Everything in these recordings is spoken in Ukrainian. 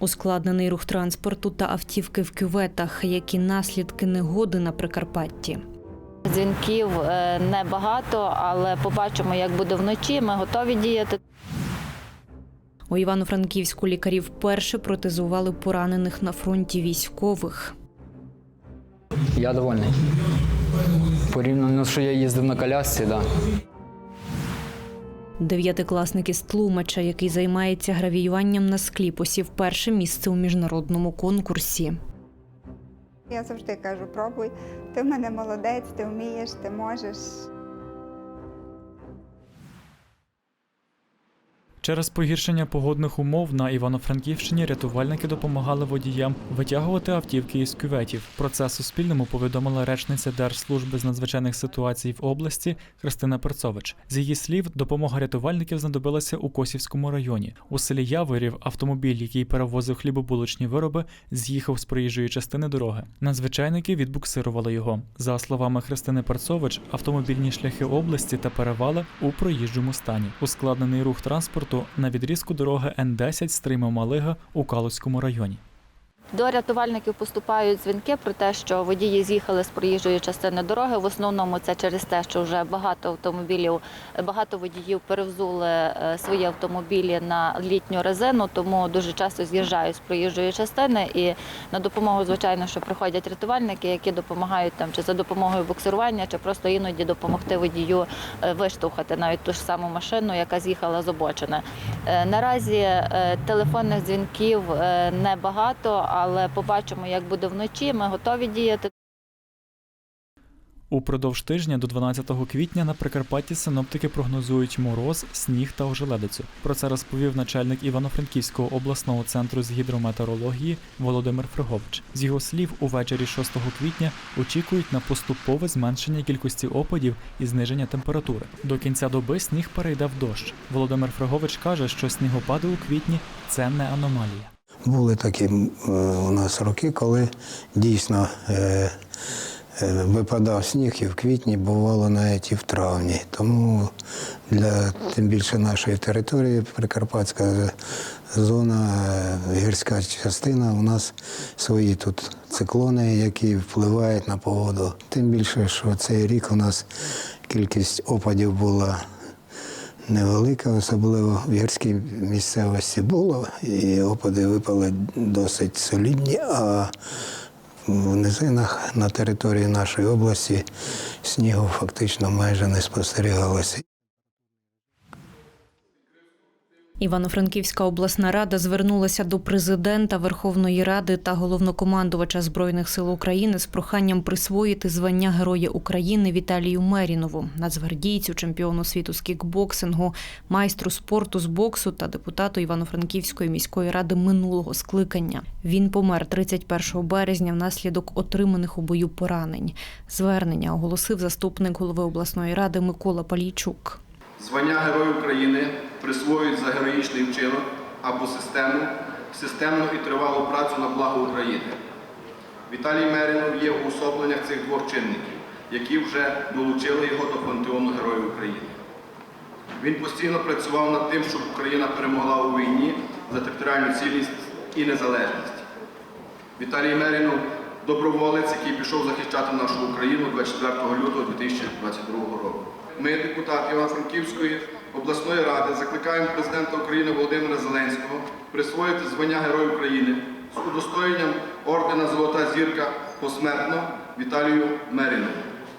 Ускладнений рух транспорту та автівки в кюветах, які наслідки негоди на Прикарпатті. Дзвінків е, небагато, але побачимо, як буде вночі. Ми готові діяти. У Івано-Франківську лікарі вперше протезували поранених на фронті військових. Я довольний. Порівняно, що я їздив на колясці, да. Дев'ятикласник із Тлумача, який займається гравіюванням на склі, посів перше місце у міжнародному конкурсі. Я завжди кажу: пробуй, ти в мене молодець, ти вмієш, ти можеш. Через погіршення погодних умов на Івано-Франківщині рятувальники допомагали водіям витягувати автівки із кюветів. Про це Суспільному повідомила речниця Держслужби з надзвичайних ситуацій в області Христина Перцович. З її слів, допомога рятувальників знадобилася у Косівському районі. У селі Яворів автомобіль, який перевозив хлібобулочні вироби, з'їхав з проїжджої частини дороги. Надзвичайники відбуксирували його. За словами Христини Перцович, автомобільні шляхи області та перевали у проїжджому стані. Ускладнений рух транспорту на відрізку дороги Н10 Стрима Малига у Калуському районі. До рятувальників поступають дзвінки про те, що водії з'їхали з проїжджої частини дороги. В основному це через те, що вже багато автомобілів, багато водіїв перевзули е, свої автомобілі на літню резину, тому дуже часто з'їжджають з проїжджої частини. І на допомогу, звичайно, що приходять рятувальники, які допомагають там чи за допомогою буксирування, чи просто іноді допомогти водію е, виштовхати навіть ту ж саму машину, яка з'їхала з обочини. Е, Наразі телефонних дзвінків небагато, але побачимо, як буде вночі. Ми готові діяти. Упродовж тижня до 12 квітня на Прикарпатті синоптики прогнозують мороз, сніг та ожеледицю. Про це розповів начальник Івано-Франківського обласного центру з гідрометеорології Володимир Фригович. З його слів, увечері 6 квітня очікують на поступове зменшення кількості опадів і зниження температури. До кінця доби сніг перейде в дощ. Володимир Фригович каже, що снігопади у квітні це не аномалія. Були такі е, у нас роки, коли дійсно е, е, випадав сніг і в квітні, бувало навіть і в травні. Тому для тим більше нашої території, Прикарпатська зона, гірська частина, у нас свої тут циклони, які впливають на погоду. Тим більше, що цей рік у нас кількість опадів була невелика, особливо в гірській місцевості було, і опади випали досить солідні, а в низинах на території нашої області снігу фактично майже не спостерігалося. Івано-Франківська обласна рада звернулася до президента Верховної Ради та головнокомандувача збройних сил України з проханням присвоїти звання Героя України Віталію Мерінову, нацгвардійцю, чемпіону світу з кікбоксингу, майстру спорту з боксу та депутату Івано-Франківської міської ради минулого скликання. Він помер 31 березня внаслідок отриманих у бою поранень. Звернення оголосив заступник голови обласної ради Микола Палійчук. Звання Герой України присвоюють за героїчний вчинок або систему, системну і тривалу працю на благо України. Віталій Мерінов є уособленнях цих двох чинників, які вже долучили його до пантеону Героїв України. Він постійно працював над тим, щоб Україна перемогла у війні за територіальну цілість і незалежність. Віталій Мерінов доброволець, який пішов захищати нашу Україну 24 лютого 2022 року. Ми, депутати Івано-Франківської обласної ради, закликаємо президента України Володимира Зеленського присвоїти звання Герой України з удостоєнням ордена Золота зірка посмертно Віталію Мерінову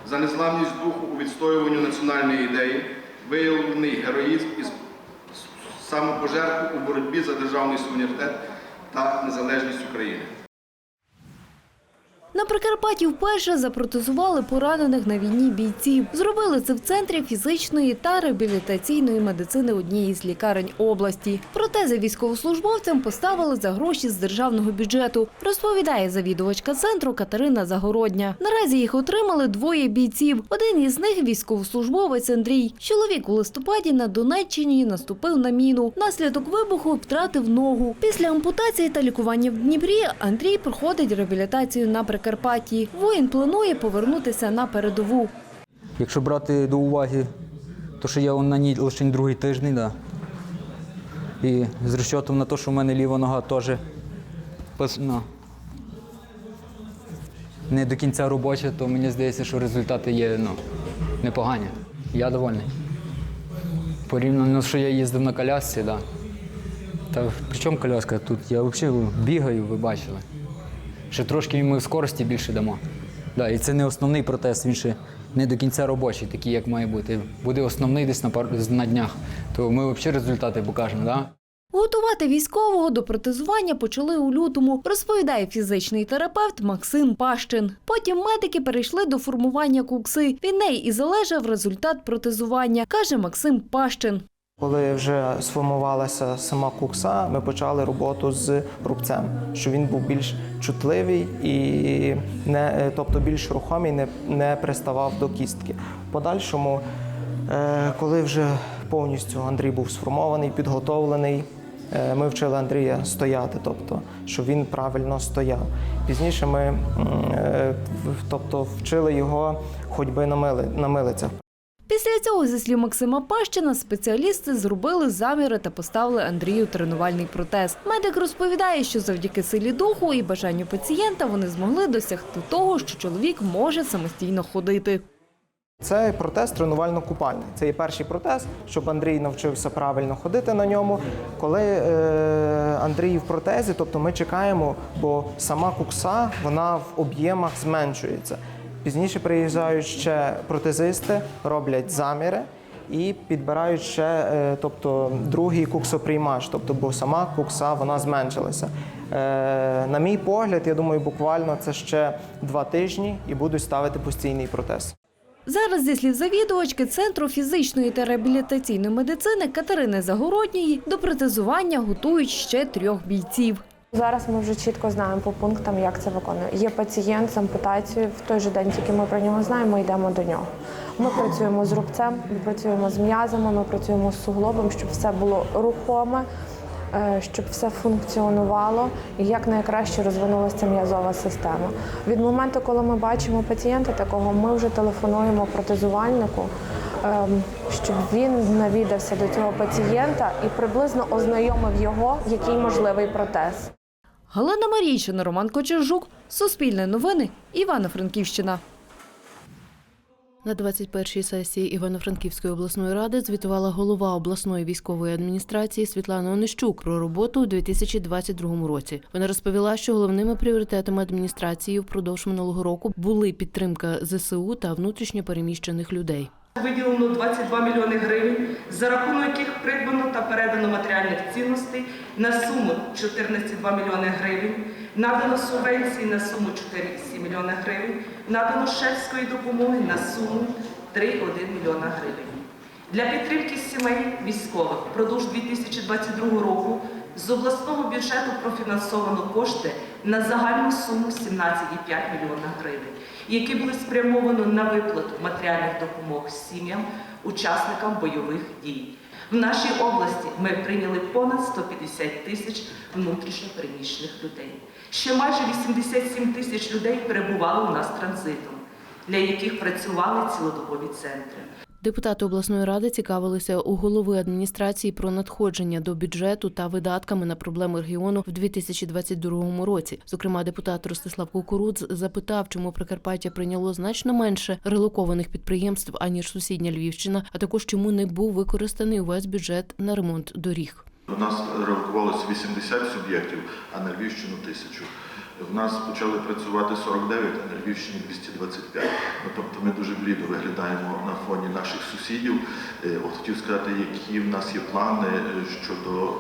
за незламність духу у відстоюванню національної ідеї, виявлений героїзм і самопожертву у боротьбі за державний суверенітет та незалежність України. На Прикарпатті вперше запротезували поранених на війні бійців. Зробили це в центрі фізичної та реабілітаційної медицини однієї з лікарень області. Протези військовослужбовцям поставили за гроші з державного бюджету, розповідає завідувачка центру Катерина Загородня. Наразі їх отримали двоє бійців. Один із них військовослужбовець Андрій. Чоловік у листопаді на Донеччині наступив на міну. Наслідок вибуху втратив ногу. Після ампутації та лікування в Дніпрі Андрій проходить реабілітацію на Прикарпатті. Воїн планує повернутися на передову. Якщо брати до уваги, то що я на ній лише другий тиждень, да. і з розчотом на те, що в мене ліва нога теж ну, не до кінця робоча, то мені здається, що результати є ну, непогані. Я довольний. Порівняно, що я їздив на колясці. Да. Та при чому коляска тут? Я взагалі бігаю, ви бачили. Ще трошки ми скорості більше дамо. Да, і це не основний протест, він ще не до кінця робочий, такий, як має бути. Буде основний десь на, пар... на днях. То ми взагалі результати покажемо. Да? Готувати військового до протезування почали у лютому, розповідає фізичний терапевт Максим Пащин. Потім медики перейшли до формування кукси. Від неї і залежав результат протезування, каже Максим Пащин. Коли вже сформувалася сама кукса, ми почали роботу з рубцем, що він був більш чутливий і не, е, тобто більш рухомий, не, не приставав до кістки. Подальшому, е, коли вже повністю Андрій був сформований, підготовлений, е, ми вчили Андрія стояти, тобто, щоб він правильно стояв. Пізніше ми тобто, вчили його ходьби на милицях. Після цього, зі слів Максима Пащина, спеціалісти зробили заміри та поставили Андрію тренувальний протез. Медик розповідає, що завдяки силі духу і бажанню пацієнта вони змогли досягти того, що чоловік може самостійно ходити. Це протез тренувально-купальний. Це є перший протез, щоб Андрій навчився правильно ходити на ньому. Коли е, Андрій в протезі, тобто ми чекаємо, бо сама кукса вона в об'ємах зменшується. Пізніше приїжджають ще протезисти, роблять заміри і підбирають ще е, тобто, другий куксоприймач, тобто, бо сама кукса вона зменшилася. Е, на мій погляд, я думаю, буквально це ще два тижні і будуть ставити постійний протез. Зараз, зі слів завідувачки Центру фізичної та реабілітаційної медицини Катерини Загородньої, до протезування готують ще трьох бійців. Зараз ми вже чітко знаємо по пунктам, як це виконує. Є пацієнт з ампутацією. В той же день, тільки ми про нього знаємо, ми йдемо до нього. Ми працюємо з рубцем, ми працюємо з м'язами, ми працюємо з суглобом, щоб все було рухоме, е, щоб все функціонувало і як найкраще розвинулася м'язова система. Від моменту, коли ми бачимо пацієнта такого, ми вже телефонуємо протезувальнику, ем, щоб він навідався до цього пацієнта і приблизно ознайомив його, який можливий протез. Галина Марійщина, Роман Кочержук, Суспільне новини, Івано-Франківщина. На 21-й сесії Івано-Франківської обласної ради звітувала голова обласної військової адміністрації Світлана Онищук про роботу у 2022 році. Вона розповіла, що головними пріоритетами адміністрації впродовж минулого року були підтримка ЗСУ та внутрішньо переміщених людей. Виділено 22 мільйони гривень, за рахунок яких придбано та передано матеріальних цінностей на суму 14,2 мільйони гривень, надано субвенції на суму 4,7 мільйона гривень, надано шефської допомоги на суму 3,1 мільйона гривень. Для підтримки сімей військових впродовж 2022 року з обласного бюджету профінансовано кошти на загальну суму 17,5 мільйона гривень, які були спрямовано на виплату матеріальних допомог сім'ям, учасникам бойових дій. В нашій області ми прийняли понад 150 тисяч внутрішньопереміщених людей. Ще майже 87 тисяч людей перебували у нас транзитом, для яких працювали цілодобові центри. Депутати обласної ради цікавилися у голови адміністрації про надходження до бюджету та видатками на проблеми регіону в 2022 році. Зокрема, депутат Ростислав Кукурудз запитав, чому Прикарпаття прийняло значно менше релокованих підприємств аніж сусідня Львівщина, а також чому не був використаний увесь бюджет на ремонт доріг. У нас релокувалося 80 суб'єктів, а на Львівщину тисячу. В нас почали працювати 49, а на Львівщині 225. Ну, тобто ми дуже блідо виглядаємо на фоні наших сусідів. Е, От хотів сказати, які в нас є плани е, щодо е,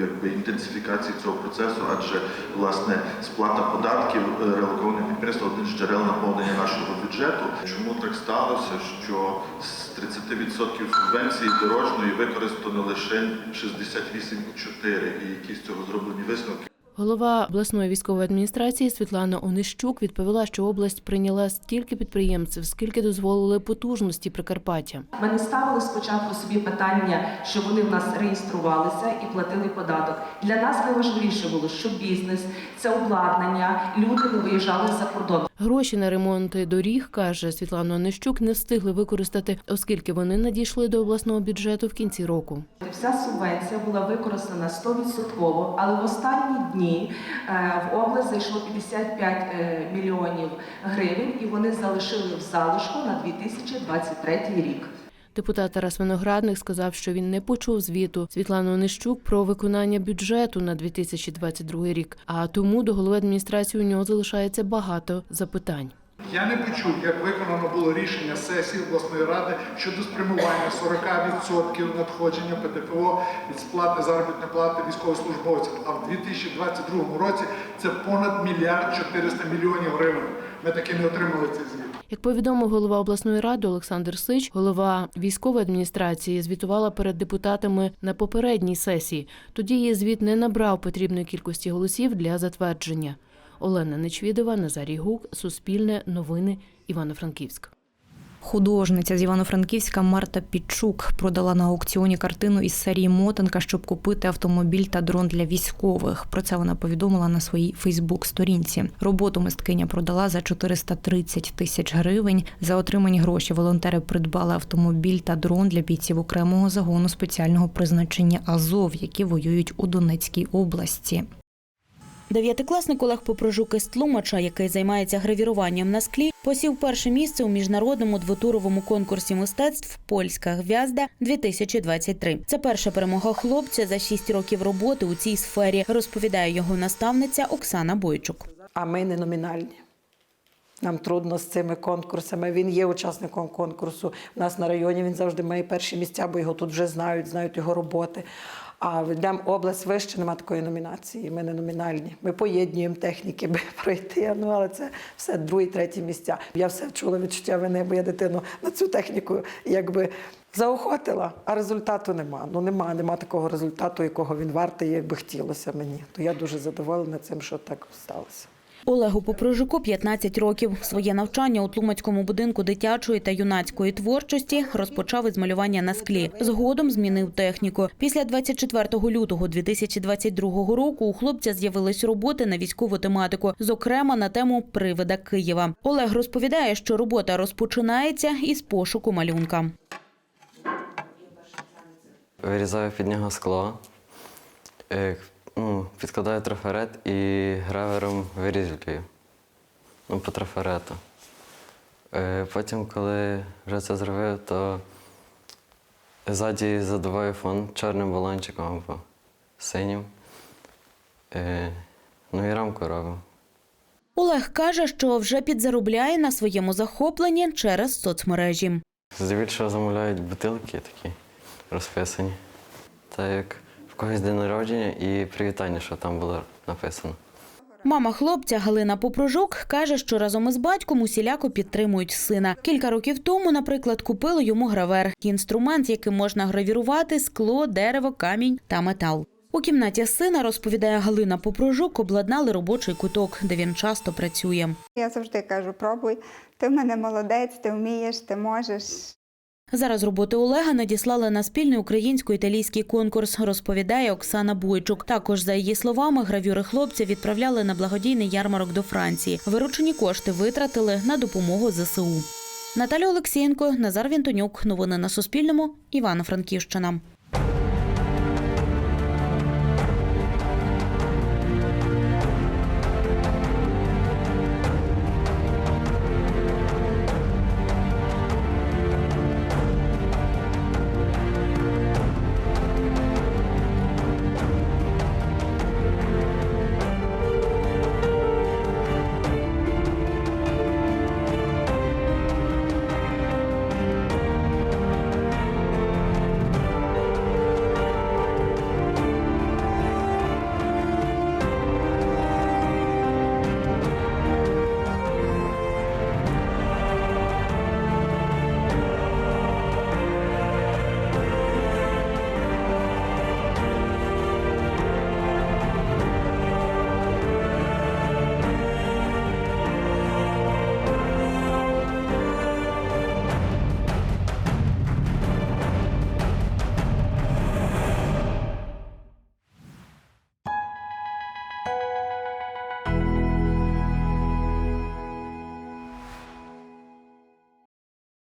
якби, інтенсифікації цього процесу, адже власне сплата податків релокованих підприємств один з джерел наповнення нашого бюджету. Чому так сталося, що з 30% субвенції дорожньої використано лише 68,4 і які з цього зроблені висновки? Голова обласної військової адміністрації Світлана Онищук відповіла, що область прийняла стільки підприємців, скільки дозволили потужності Прикарпаття. Ми не ставили спочатку собі питання, що вони в нас реєструвалися і платили податок. Для нас найважливіше було, що бізнес, це обладнання, люди не виїжджали за кордон. Гроші на ремонти доріг, каже Світлана Онищук, не встигли використати, оскільки вони надійшли до обласного бюджету в кінці року. Вся субвенція була використана 100%, але в останні дні е, в область зайшло 55 е, мільйонів гривень, і вони залишили в залишку на 2023 рік. Депутат Тарас Виноградник сказав, що він не почув звіту Світлани Онищук про виконання бюджету на 2022 рік, а тому до голови адміністрації у нього залишається багато запитань. Я не почув, як виконано було рішення сесії обласної ради щодо спрямування 40% надходження ПДФО від сплати заробітної плати військовослужбовців. А в 2022 році це понад мільярд 400 мільйонів гривень. Ми таки не отримали цей звіт. Як повідомив голова обласної ради Олександр Сич, голова військової адміністрації звітувала перед депутатами на попередній сесії. Тоді її звіт не набрав потрібної кількості голосів для затвердження. Олена Нечвідова, Назарій Гук, Суспільне, Новини, Івано-Франківськ. Художниця з Івано-Франківська Марта Підчук продала на аукціоні картину із серії Мотанка, щоб купити автомобіль та дрон для військових. Про це вона повідомила на своїй Фейсбук-сторінці. Роботу мисткиня продала за 430 тисяч гривень. За отримані гроші волонтери придбали автомобіль та дрон для бійців окремого загону спеціального призначення Азов, які воюють у Донецькій області. Дев'ятикласник Олег Попрожук із Тлумача, який займається гравіруванням на склі, посів перше місце у міжнародному двотуровому конкурсі мистецтв Польська гвязда 2023 Це перша перемога хлопця за шість років роботи у цій сфері, розповідає його наставниця Оксана Бойчук. А ми не номінальні. Нам трудно з цими конкурсами. Він є учасником конкурсу. У нас на районі він завжди має перші місця, бо його тут вже знають, знають його роботи. А йдемо область вище, немає такої номінації. Ми не номінальні. Ми поєднуємо техніки, би пройти. Ну але це все другі, треті місця. Я все чула відчуття вини, бо я дитину на цю техніку якби заохотила, а результату нема. Ну нема, нема такого результату, якого він вартий, як би хотілося мені. То я дуже задоволена цим, що так сталося. Олегу Попрожуку 15 років. Своє навчання у Тлумацькому будинку дитячої та юнацької творчості розпочав із малювання на склі. Згодом змінив техніку. Після 24 лютого 2022 року у хлопця з'явились роботи на військову тематику, зокрема на тему привида Києва. Олег розповідає, що робота розпочинається із пошуку малюнка. Вирізаю під нього скло, е, ну, підкладаю трафарет і гравером вирізблюю ну, по трафарету. Е, Потім, коли вже це зробив, то ззаді задуваю фон чорним балончиком або синім. Е, Ну і рамку робимо. Олег каже, що вже підзаробляє на своєму захопленні через соцмережі. Здебільшого замовляють бутилки такі розписані. Та як когось день народження і привітання, що там було написано. Мама хлопця Галина Попрожук каже, що разом із батьком усіляко підтримують сина. Кілька років тому, наприклад, купили йому гравер інструмент, яким можна гравірувати скло, дерево, камінь та метал. У кімнаті сина розповідає Галина Попрожук, обладнали робочий куток, де він часто працює. Я завжди кажу: пробуй, ти в мене молодець, ти вмієш, ти можеш. Зараз роботи Олега надіслали на спільний українсько-італійський конкурс, розповідає Оксана Бойчук. Також, за її словами, гравюри хлопця відправляли на благодійний ярмарок до Франції. Виручені кошти витратили на допомогу ЗСУ. Наталя Олексієнко, Назар Вінтонюк. Новини на Суспільному. Івано-Франківщина.